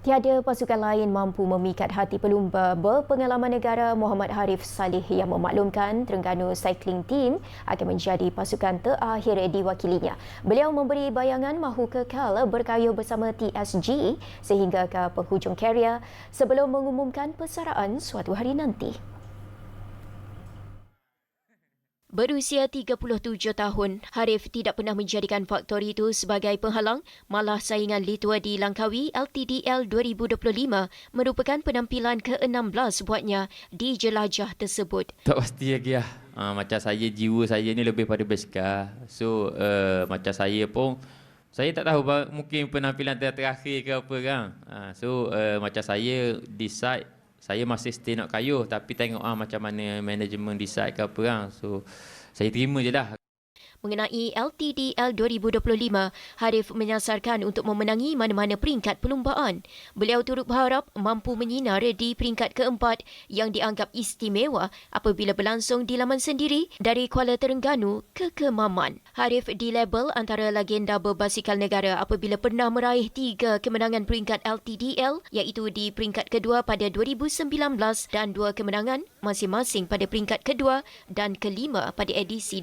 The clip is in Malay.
Tiada pasukan lain mampu memikat hati pelumba berpengalaman negara Muhammad Harif Salih yang memaklumkan Terengganu Cycling Team akan menjadi pasukan terakhir diwakilinya. Beliau memberi bayangan mahu kekal berkayuh bersama TSG sehingga ke penghujung karier sebelum mengumumkan persaraan suatu hari nanti. Berusia 37 tahun, Harif tidak pernah menjadikan faktor itu sebagai penghalang, malah saingan Litua di Langkawi LTDL 2025 merupakan penampilan ke-16 buatnya di jelajah tersebut. Tak pasti lagi lah. Uh, macam saya, jiwa saya ni lebih pada basikal. So, uh, macam saya pun, saya tak tahu mungkin penampilan terakhir ke apa kan. Uh, so, uh, macam saya decide saya masih stay nak kayuh tapi tengok ah macam mana management decide ke apa kan. So saya terima je lah mengenai LTDL 2025, Harif menyasarkan untuk memenangi mana-mana peringkat perlumbaan. Beliau turut berharap mampu menyinar di peringkat keempat yang dianggap istimewa apabila berlangsung di laman sendiri dari Kuala Terengganu ke Kemaman. Harif dilabel antara legenda berbasikal negara apabila pernah meraih tiga kemenangan peringkat LTDL iaitu di peringkat kedua pada 2019 dan dua kemenangan masing-masing pada peringkat kedua dan kelima pada edisi